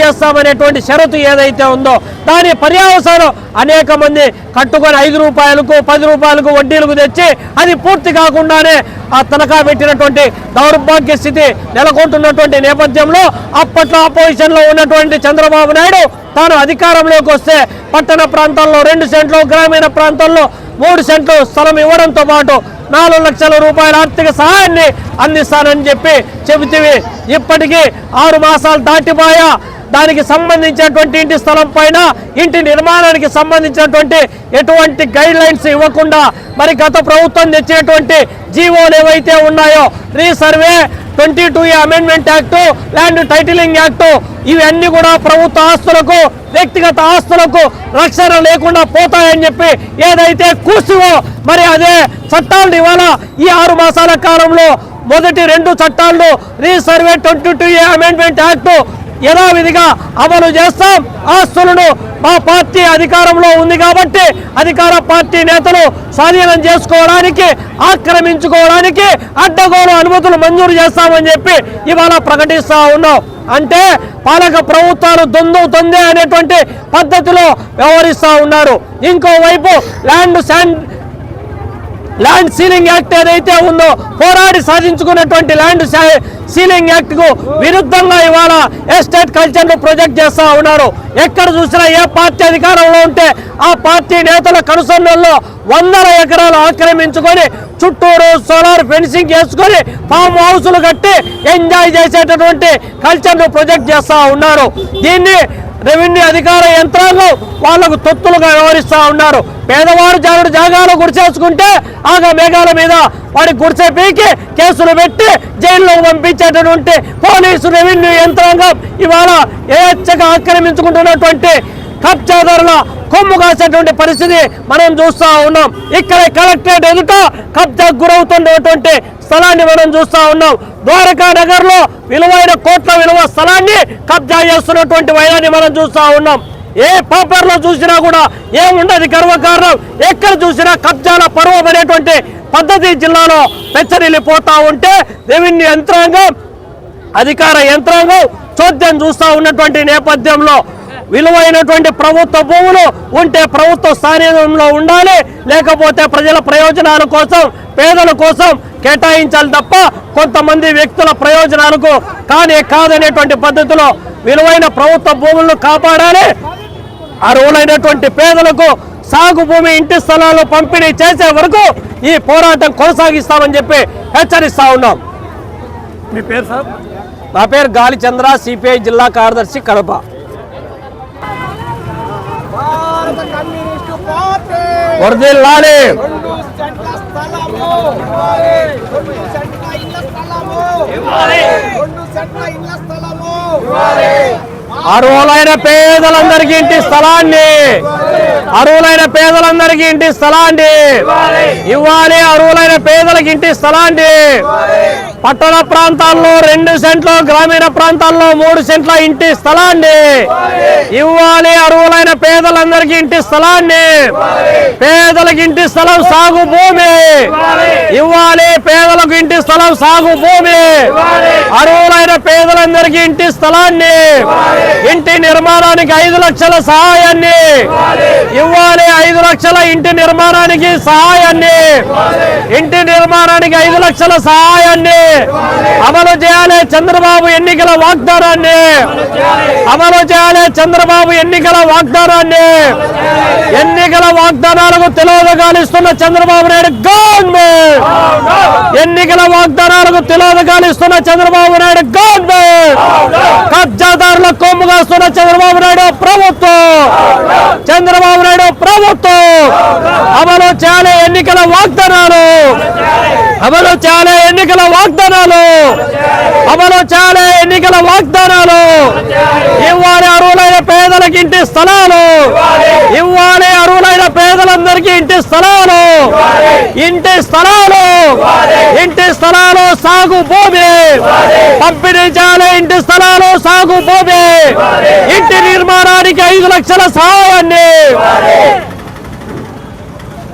చేస్తామనేటువంటి షరతు ఏదైతే ఉందో దాని పర్యావసానం అనేక మంది కట్టుకొని ఐదు రూపాయలకు పది రూపాయలకు వడ్డీలకు తెచ్చి అది పూర్తి కాకుండానే ఆ తనఖా పెట్టినటువంటి దౌర్భాగ్య స్థితి నెలకొంటున్నటువంటి నేపథ్యంలో అప్పట్లో అపోజిషన్లో ఉన్నటువంటి చంద్రబాబు నాయుడు తాను అధికారంలోకి వస్తే పట్టణ ప్రాంతాల్లో రెండు సెంట్లు గ్రామీణ ప్రాంతాల్లో మూడు సెంట్లు స్థలం ఇవ్వడంతో పాటు నాలుగు లక్షల రూపాయల ఆర్థిక సహాయాన్ని అందిస్తానని చెప్పి చెబితివి. ఇప్పటికీ ఆరు మాసాలు దాటిపోయా. దానికి సంబంధించినటువంటి ఇంటి స్థలం పైన ఇంటి నిర్మాణానికి సంబంధించినటువంటి ఎటువంటి గైడ్ లైన్స్ ఇవ్వకుండా మరి గత ప్రభుత్వం తెచ్చినటువంటి జీవోలు ఏవైతే ఉన్నాయో resurvey twenty two amendment act land titling act ఇవన్నీ కూడా ప్రభుత్వ ఆస్తులకు వ్యక్తిగత ఆస్తులకు రక్షణ లేకుండా పోతాయని చెప్పి ఏదైతే కూర్చువో మరి అదే చట్టాలను ఇవాళ ఈ ఆరు మాసాల కాలంలో మొదటి రెండు చట్టాలు resurvey twenty two amendment act యథావిధిగా అమలు చేస్తాం. ఆస్తులను మా పార్టీ అధికారంలో ఉంది కాబట్టి అధికార పార్టీ నేతలు స్వాధీనం చేసుకోవడానికి ఆక్రమించుకోవడానికి అడ్డగోలు అనుమతులు మంజూరు చేస్తామని చెప్పి ఇవాళ ప్రకటిస్తా ఉన్నాం. అంటే పాలక ప్రభుత్వాలు దొందు తొందే అనేటువంటి పద్ధతిలో వ్యవహరిస్తూ ఉన్నారు. ఇంకోవైపు land sand land ceiling act ఏదైతే ఉందో పోరాడి సాధించుకున్నటువంటి ల్యాండ్ సీలింగ్ యాక్ట్కు విరుద్ధంగా ఇవాళ ఎస్టేట్ కల్చర్ను ప్రొజెక్ట్ చేస్తా ఉన్నారు. ఎక్కడ చూసినా ఏ పార్టీ అధికారంలో ఉంటే ఆ పార్టీ నేతల కనుసన్నల్లో వందల ఎకరాలు ఆక్రమించుకొని చుట్టూరు సోలార్ ఫెన్సింగ్ చేసుకొని ఫామ్ హౌసులు కట్టి ఎంజాయ్ చేసేటటువంటి కల్చర్ను ప్రొజెక్ట్ చేస్తా ఉన్నారు. దీన్ని రెవెన్యూ అధికార యంత్రాంగం వాళ్ళకు తొత్తులుగా వ్యవహరిస్తూ ఉన్నారు. పేదవారు జాగ్రత్త జాగాలో గుడిచేసుకుంటే ఆగా మేఘాల మీద వాడి గుడిసె పీకి కేసులు పెట్టి జైల్లో పంపించేటటువంటి పోలీసు రెవెన్యూ యంత్రాంగం ఇవాళ ఏచ్చగా ఆక్రమించుకుంటున్నటువంటి కబ్జాదారుల కొమ్ము కాసేటువంటి పరిస్థితి మనం చూస్తూ ఉన్నాం. ఇక్కడ కలెక్టరేట్ ఎదుట కబ్జా గురవుతున్నటువంటి స్థలాన్ని మనం చూస్తూ ఉన్నాం. ద్వారకా నగర్లో విలువైన కోట్ల విలువ స్థలాన్ని కబ్జా చేస్తున్నటువంటి వైరాన్ని మనం చూస్తూ ఉన్నాం. ఏ పేపర్లో చూసినా కూడా ఏముండదు గర్వకారణం. ఎక్కడ చూసినా కబ్జాల పర్వం అనేటువంటి పద్ధతి జిల్లాలో పెచ్చరిల్లిపోతా ఉంటే రెవెన్యూ యంత్రాంగం అధికార యంత్రాంగం చోద్యం చూస్తూ ఉన్నటువంటి నేపథ్యంలో విలువైనటువంటి ప్రభుత్వ భూములు ఉంటే ప్రభుత్వ స్థానంలో ఉండాలి. లేకపోతే ప్రజల ప్రయోజనాల కోసం పేదల కోసం కేటాయించాలి తప్ప కొంతమంది వ్యక్తుల ప్రయోజనాలకు కానీ కాదనేటువంటి పద్ధతిలో విలువైన ప్రభుత్వ భూములను కాపాడాలి. అర్హులైనటువంటి పేదలకు సాగు భూమి ఇంటి స్థలాలు పంపిణీ చేసే వరకు ఈ పోరాటం కొనసాగిస్తామని చెప్పి హెచ్చరిస్తా ఉన్నాం. మీ పేరు సార్? నా పేరు గాలి చంద్ర సిపిఐ జిల్లా కార్యదర్శి కడప భారత కమ్యూనిస్టు పార్టీ వర్దిల్లాలి రెండు సెంట్ల స్థలము రెండు సెంట్ల ఇళ్ళ స్థలము రెండు సెంట్ల ఇళ్ళ స్థలము అర్హులైన పేదలందరికీ ఇంటి స్థలాన్ని. అరువులైన పేదలందరికీ ఇంటి స్థలాన్ని. ఇవ్వాలి అరువులైన పేదలకి ఇంటి స్థలాన్ని. పట్టణ ప్రాంతాల్లో రెండు సెంట్లు గ్రామీణ ప్రాంతాల్లో మూడు సెంట్ల ఇంటి స్థలాన్ని. ఇవ్వాలి అరువులైన పేదలందరికీ ఇంటి స్థలాన్ని. పేదలకు ఇంటి స్థలం సాగు భూమి. ఇవ్వాలి ఇంటి స్థలం సాగు భూమి. అర్హులైన పేదలందరికీ ఇంటి స్థలాన్ని. ఇంటి నిర్మాణానికి ఐదు లక్షల సహాయాన్ని. ఇవ్వాలి ఐదు లక్షల ఇంటి నిర్మాణానికి సహాయాన్ని. ఇంటి నిర్మాణానికి ఐదు లక్షల సహాయాన్ని. అమలు చేయాలి చంద్రబాబు ఎన్నికల వాగ్దానాన్ని. అమలు చేయాలి. చంద్రబాబు ఎన్నికల వాగ్దానాన్ని. ఎన్నికల వాగ్దానాలకు తెలియదగాలిస్తున్న చంద్రబాబు నాయుడు గవర్నమెంట్. ఎన్నికల వాగ్దానాలకు తెలియదగాలిస్తున్న చంద్రబాబు నాయుడు గవర్నమెంట్! కబ్జాదారుల కొమ్ము కాస్తున్న చంద్రబాబు నాయుడు ప్రభుత్వం! చంద్రబాబు నాయుడు ప్రభుత్వం! అమలు చేయాలి ఎన్నికల వాగ్దానాలు! అమలు చేయాలి ఎన్నికల వాగ్దానాలు! అమలు చేయాలి ఎన్నికల వాగ్దానాలు! ఇవ్వాలి అరువులైన పేదలకు ఇంటి స్థలాలు! ఇవ్వాలి అరువులైన పేదలందరికీ ఇంటి స్థలాలు! ఇంటి స్థలాలు ఇంటి స్థలాలు సాగు భూమి. పంపిణీ చేయాలి ఇంటి స్థలాలు సాగు భూమి. ఇంటి నిర్మాణానికి ఐదు లక్షల సహాయాన్ని.